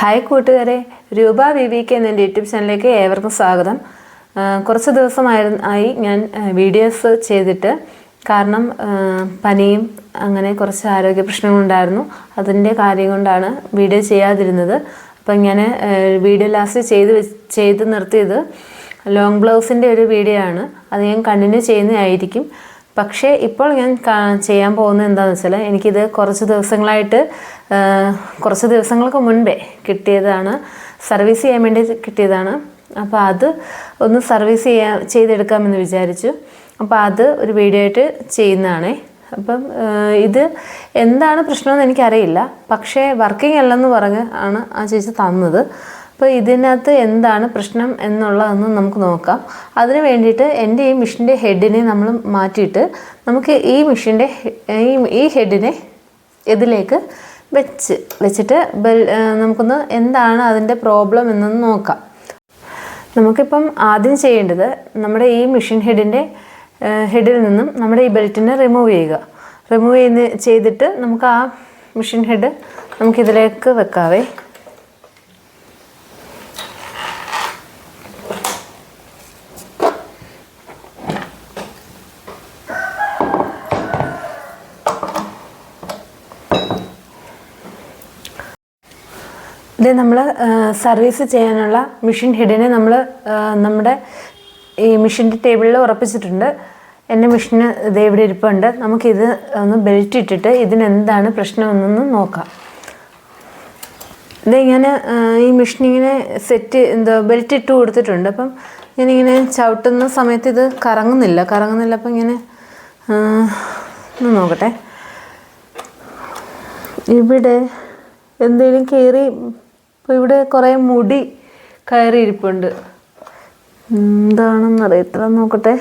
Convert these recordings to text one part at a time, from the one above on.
Hi കൂട്ടുകാരെ Roopa V V K എന്ന YouTube ചാനലിലേക്ക് ഏവർക്കും സ്വാഗതം. കുറച്ച് ദിവസമായിരുന്നു ആയി ഞാൻ വീഡിയോസ് ചെയ്തിട്ട് കാരണം പനിയും അങ്ങനെ കുറച്ച് ആരോഗ്യ പ്രശ്നങ്ങളുണ്ടായിരുന്നു അതിന്റെ കാര്യം കൊണ്ടാണ് വീഡിയോ ചെയ്യാതിരുന്നത്. അപ്പം ഞാൻ വീഡിയോ ലാസ്റ്റ് ചെയ്ത് ചെയ്ത് നിർത്തിയത് ലോങ് ബ്ലൗസിന്റെ ഒരു വീഡിയോ ആണ്. അത് ഞാൻ കണ്ടിന്യൂ ചെയ്യുന്നതായിരിക്കും. പക്ഷേ ഇപ്പോൾ ഞാൻ ചെയ്യാൻ പോകുന്നത് എന്താണെന്ന് വെച്ചാൽ എനിക്കിത് കുറച്ച് ദിവസങ്ങളായിട്ട് കുറച്ച് ദിവസങ്ങൾക്ക് മുൻപേ കിട്ടിയതാണ്. സർവീസ് ചെയ്യാൻ വേണ്ടി കിട്ടിയതാണ്. അപ്പോൾ അത് ഒന്ന് സർവീസ് ചെയ്യാൻ ചെയ്തെടുക്കാമെന്ന് വിചാരിച്ചു. അപ്പോൾ അത് ഒരു വീഡിയോ ആയിട്ട് ചെയ്യുന്നതാണേ. അപ്പം ഇത് എന്താണ് പ്രശ്നമെന്ന് എനിക്കറിയില്ല. പക്ഷേ വർക്കിംഗ് അല്ലെന്ന് പറഞ്ഞ് ആണ് ആ ചേച്ചി തന്നത്. അപ്പോൾ ഇതിനകത്ത് എന്താണ് പ്രശ്നം എന്നുള്ളതെന്ന് നമുക്ക് നോക്കാം. അതിന് വേണ്ടിയിട്ട് എന്റെ ഈ മെഷീന്റെ ഹെഡിനെ നമ്മൾ മാറ്റിയിട്ട് നമുക്ക് ഈ മെഷീന്റെ ഈ ഹെഡിനെ ഇതിലേക്ക് വെച്ച് വെച്ചിട്ട് ബെൽ നമുക്കൊന്ന് എന്താണ് അതിന്റെ പ്രോബ്ലം എന്നൊന്ന് നോക്കാം. നമുക്കിപ്പം ആദ്യം ചെയ്യേണ്ടത് നമ്മുടെ ഈ മെഷീൻ ഹെഡിന്റെ ഹെഡിൽ നിന്നും നമ്മുടെ ഈ ബെൽറ്റിനെ റിമൂവ് ചെയ്യുക. റിമൂവ് ചെയ്യുന്ന ചെയ്തിട്ട് നമുക്ക് ആ മെഷീൻ ഹെഡ് നമുക്കിതിലേക്ക് വെക്കാവേ. ഇത് നമ്മൾ സർവീസ് ചെയ്യാനുള്ള മെഷീൻ ഹെഡിനെ നമ്മൾ നമ്മുടെ ഈ മെഷീന്റെ ടേബിളിൽ ഉറപ്പിച്ചിട്ടുണ്ട്. എന്റെ മെഷീന് ഇത് ഇവിടെ ഇരിപ്പുണ്ട്. നമുക്കിത് ഒന്ന് ബെൽറ്റ് ഇട്ടിട്ട് ഇതിനെന്താണ് പ്രശ്നമെന്നൊന്ന് നോക്കാം. ഇതിങ്ങനെ ഈ മെഷീൻ ഇങ്ങനെ സെറ്റ് എന്താ ബെൽറ്റ് ഇട്ട് കൊടുത്തിട്ടുണ്ട്. അപ്പം ഞാനിങ്ങനെ ചവിട്ടുന്ന സമയത്ത് ഇത് കറങ്ങുന്നില്ല. കറങ്ങുന്നില്ല അപ്പം ഇങ്ങനെ ഒന്ന് നോക്കട്ടെ. ഇവിടെ എന്തെങ്കിലും കയറി ഇപ്പോൾ ഇവിടെ കുറേ മുടി കയറി ഇരിപ്പുണ്ട് എന്താണെന്ന് അറിയത്തില്ല നോക്കട്ടെ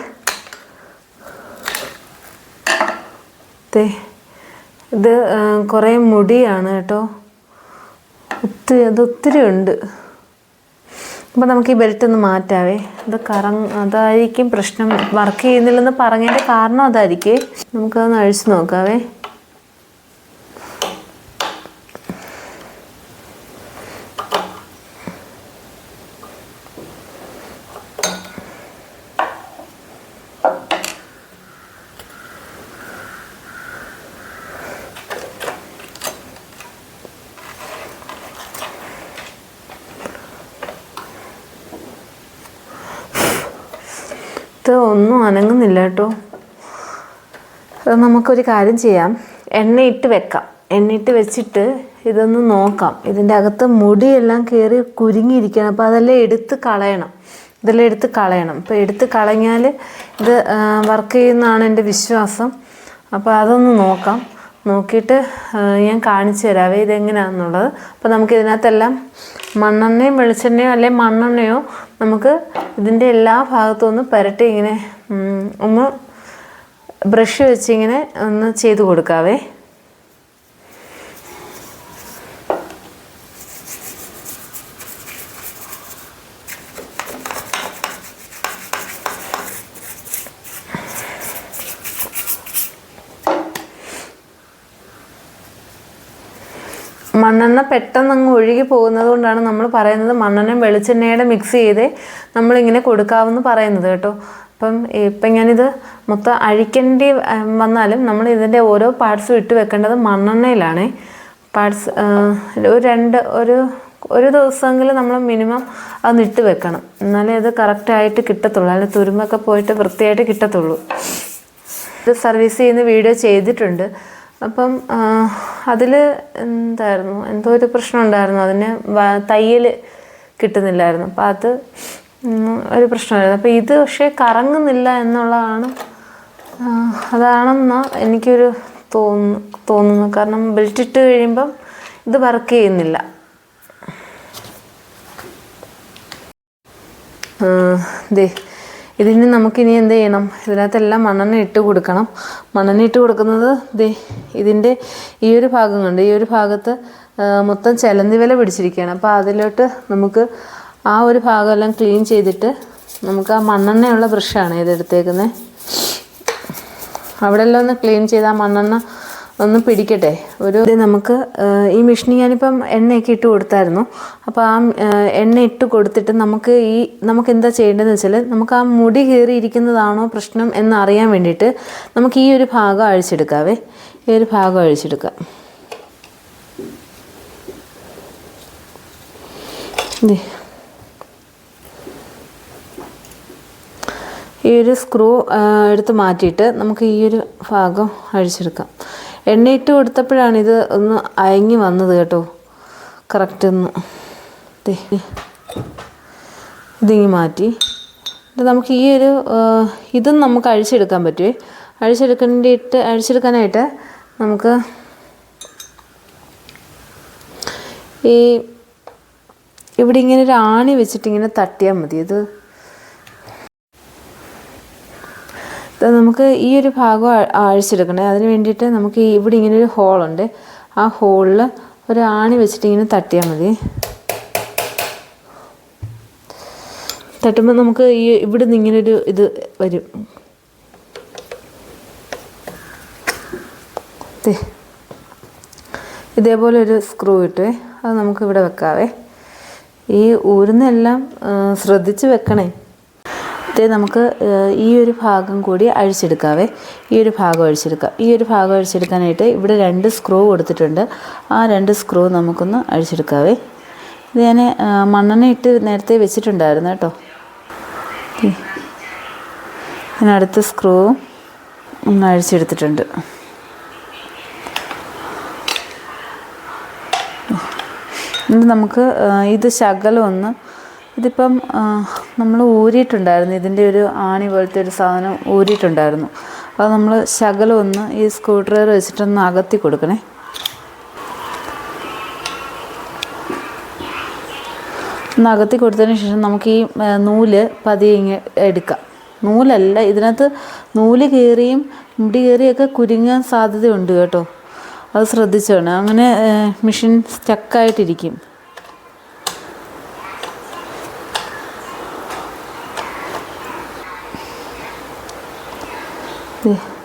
ഇത് കുറേ മുടിയാണ് കേട്ടോ. ഒത്തിരി അത് ഒത്തിരി ഉണ്ട്. അപ്പോൾ നമുക്ക് ഈ ബെൽറ്റ് ഒന്ന് മാറ്റാവേ. ഇത് കറങ് അതായിരിക്കും പ്രശ്നം. വർക്ക് ചെയ്യുന്നില്ലെന്ന് പറഞ്ഞതിന്റെ കാരണം അതായിരിക്കും. നമുക്കതൊന്ന് അഴിച്ചു നോക്കാവേ. ഇത് ഒന്നും അനങ്ങുന്നില്ല കേട്ടോ. നമുക്കൊരു കാര്യം ചെയ്യാം. എണ്ണയിട്ട് വെക്കാം. എണ്ണയിട്ട് വെച്ചിട്ട് ഇതൊന്ന് നോക്കാം. ഇതിന്റെ അകത്ത് മുടിയെല്ലാം കയറി കുരുങ്ങിയിരിക്കണം അപ്പോൾ അതെല്ലാം എടുത്ത് കളയണം. ഇതെല്ലാം എടുത്ത് കളയണം. അപ്പോൾ എടുത്ത് കളഞ്ഞാൽ ഇത് വർക്ക് ചെയ്യുന്നതാണ് എന്റെ വിശ്വാസം. അപ്പോൾ അതൊന്ന് നോക്കാം. നോക്കിയിട്ട് ഞാൻ കാണിച്ചു തരാവേ ഇതെങ്ങനെയാണെന്നുള്ളത്. അപ്പോൾ നമുക്ക് ഇതിനകത്തെല്ലാം മണ്ണെണ്ണയും വെളിച്ചെണ്ണയോ അല്ലെങ്കിൽ മണ്ണെണ്ണയോ നമുക്ക് ഇതിന്റെ എല്ലാ ഭാഗത്തും ഒന്ന് പുരട്ടി ഇങ്ങനെ ഒന്ന് ബ്രഷ് വെച്ചിങ്ങനെ ഒന്ന് ചെയ്ത് കൊടുക്കാവേ. മണ്ണെണ്ണ പെട്ടെന്ന് അങ്ങ് ഒഴുകി പോകുന്നത് കൊണ്ടാണ് നമ്മൾ പറയുന്നത് മണ്ണെണ്ണയും വെളിച്ചെണ്ണയുടെ മിക്സ് ചെയ്ത് നമ്മളിങ്ങനെ കൊടുക്കാമെന്ന് പറയുന്നത് കേട്ടോ. അപ്പം ഇപ്പം ഞാനിത് മൊത്തം അഴിക്കേണ്ടി വന്നാലും നമ്മൾ ഇതിന്റെ ഓരോ പാർട്സും ഇട്ട് വെക്കേണ്ടത് മണ്ണെണ്ണയിലാണ്. പാർട്സ് ഒരു രണ്ട് ഒരു ഒരു ദിവസമെങ്കിലും നമ്മൾ മിനിമം അത് ഇട്ട് വെക്കണം. എന്നാലേ അത് കറക്റ്റായിട്ട് കിട്ടത്തുള്ളൂ. അല്ലെങ്കിൽ തുരുമ്പൊക്കെ പോയിട്ട് വൃത്തിയായിട്ട് കിട്ടത്തുള്ളൂ. ഇത് സർവീസ് ചെയ്യുന്ന വീഡിയോ ചെയ്തിട്ടുണ്ട്. അപ്പം അതിൽ എന്തായിരുന്നു? എന്തോ ഒരു പ്രശ്നം ഉണ്ടായിരുന്നു. അതിന് തയ്യൽ കിട്ടുന്നില്ലായിരുന്നു. അപ്പം അത് ഒരു പ്രശ്നമായിരുന്നു. അപ്പം ഇത് പക്ഷേ കറങ്ങുന്നില്ല എന്നുള്ളതാണ് ആ, അതാണെന്നാ എനിക്കൊരു തോന്നുന്നു തോന്നുന്നു. കാരണം ബെൽറ്റ് ഇട്ട് കഴിയുമ്പം ഇത് വർക്ക് ചെയ്യുന്നില്ല. ദേ ഇതിന് നമുക്കിനി എന്ത് ചെയ്യണം? ഇതിനകത്തെല്ലാം മണ്ണെണ്ണ ഇട്ട് കൊടുക്കണം. മണ്ണെണ്ണ ഇട്ട് കൊടുക്കുന്നത് ഇതിന്റെ ഈ ഒരു ഭാഗം കണ്ട് ഈ ഒരു ഭാഗത്ത് മൊത്തം ചിലന്തി വില പിടിച്ചിരിക്കുകയാണ്. അപ്പോൾ അതിലോട്ട് നമുക്ക് ആ ഒരു ഭാഗമെല്ലാം ക്ലീൻ ചെയ്തിട്ട് നമുക്ക് ആ മണ്ണെണ്ണയുള്ള ബ്രഷാണ് ഇതെടുത്തേക്കുന്നത് അവിടെ എല്ലാം ഒന്ന് ക്ലീൻ ചെയ്ത് ആ മണ്ണെണ്ണ ഒന്ന് പിടിക്കട്ടെ. ഒരു ഇത് നമുക്ക് ഈ മെഷീൻ ഞാനിപ്പം എണ്ണയൊക്കെ ഇട്ട് കൊടുത്തായിരുന്നു. അപ്പോൾ ആ എണ്ണ ഇട്ട് കൊടുത്തിട്ട് നമുക്ക് ഈ നമുക്ക് എന്താ ചെയ്യേണ്ടതെന്ന് വെച്ചാൽ നമുക്ക് ആ മുടി കയറിയിരിക്കുന്നതാണോ പ്രശ്നം എന്ന് അറിയാൻ വേണ്ടിയിട്ട് നമുക്ക് ഈ ഒരു ഭാഗം അഴിച്ചെടുക്കാവേ. ഈ ഒരു ഭാഗം അഴിച്ചെടുക്കാം. ഈ ഒരു സ്ക്രൂ എടുത്ത് മാറ്റിയിട്ട് നമുക്ക് ഈ ഒരു ഭാഗം അഴിച്ചെടുക്കാം. എണ്ണയിട്ട് കൊടുത്തപ്പോഴാണ് ഇത് ഒന്ന് അയങ്ങി വന്നത് കേട്ടോ. കറക്റ്റ് ഒന്ന്. ഇതിങ്ങി മാറ്റി. നമുക്ക് ഈ ഒരു ഇതും നമുക്ക് അഴിച്ചെടുക്കാൻ പറ്റുമേ അഴിച്ചെടുക്കേണ്ടിയിട്ട് അഴിച്ചെടുക്കാനായിട്ട് നമുക്ക് ഈ ഇവിടെ ഇങ്ങനെ ഒരു ആണി വെച്ചിട്ട് ഇങ്ങനെ തട്ടിയാൽ മതി. ഇത് ഇത് നമുക്ക് ഈ ഒരു ഭാഗം അഴിച്ചെടുക്കണേ അതിന് വേണ്ടിയിട്ട് നമുക്ക് ഇവിടെ ഇങ്ങനെ ഒരു ഹോളുണ്ട് ആ ഹോളിൽ ഒരു ആണി വെച്ചിട്ട് ഇങ്ങനെ തട്ടിയാൽ മതി. തട്ടുമ്പോൾ നമുക്ക് ഈ ഇവിടെ നിന്ന് ഇങ്ങനെ ഒരു ഇത് വരും. ഇതേപോലെ ഒരു സ്ക്രൂ ഇട്ടേ അത് നമുക്ക് ഇവിടെ വെക്കാവേ. ഈ ഊരുന്നെല്ലാം ശ്രദ്ധിച്ച് വെക്കണേ. ഇത് നമുക്ക് ഈ ഒരു ഭാഗം കൂടി അഴിച്ചെടുക്കാവേ. ഈ ഒരു ഭാഗം അഴിച്ചെടുക്കാം. ഈ ഒരു ഭാഗം അഴിച്ചെടുക്കാനായിട്ട് ഇവിടെ രണ്ട് സ്ക്രൂ കൊടുത്തിട്ടുണ്ട്. ആ രണ്ട് സ്ക്രൂ നമുക്കൊന്ന് അഴിച്ചെടുക്കാവേ. ഇത് ഞാൻ മണ്ണെണ്ണ ഇട്ട് നേരത്തെ വെച്ചിട്ടുണ്ടായിരുന്നു കേട്ടോ. ഞാൻ അടുത്ത സ്ക്രൂ ഒന്ന് അഴിച്ചെടുത്തിട്ടുണ്ട്. ഇനി നമുക്ക് ഇത് ശകലം ഒന്ന് ഇതിപ്പം നമ്മൾ ഊരിയിട്ടുണ്ടായിരുന്നു. ഇതിന്റെ ഒരു ആണി പോലത്തെ ഒരു സാധനം ഊരിയിട്ടുണ്ടായിരുന്നു. അപ്പോൾ നമ്മൾ ശകലം ഒന്ന് ഈ സ്ക്രൂ ഡ്രൈവർ വെച്ചിട്ടൊന്ന് അകത്തി കൊടുക്കണേ. ഒന്ന് അകത്തി കൊടുത്തതിന് ശേഷം നമുക്ക് ഈ നൂൽ പതിയെ എടുക്കാം. നൂലല്ല ഇതിനകത്ത് നൂൽ കയറിയും മുടി കയറിയൊക്കെ കുരുങ്ങാൻ സാധ്യതയുണ്ട് കേട്ടോ. അത് ശ്രദ്ധിച്ചോണം. അങ്ങനെ മെഷീൻ സ്റ്റക്കായിട്ടിരിക്കും. ദേ.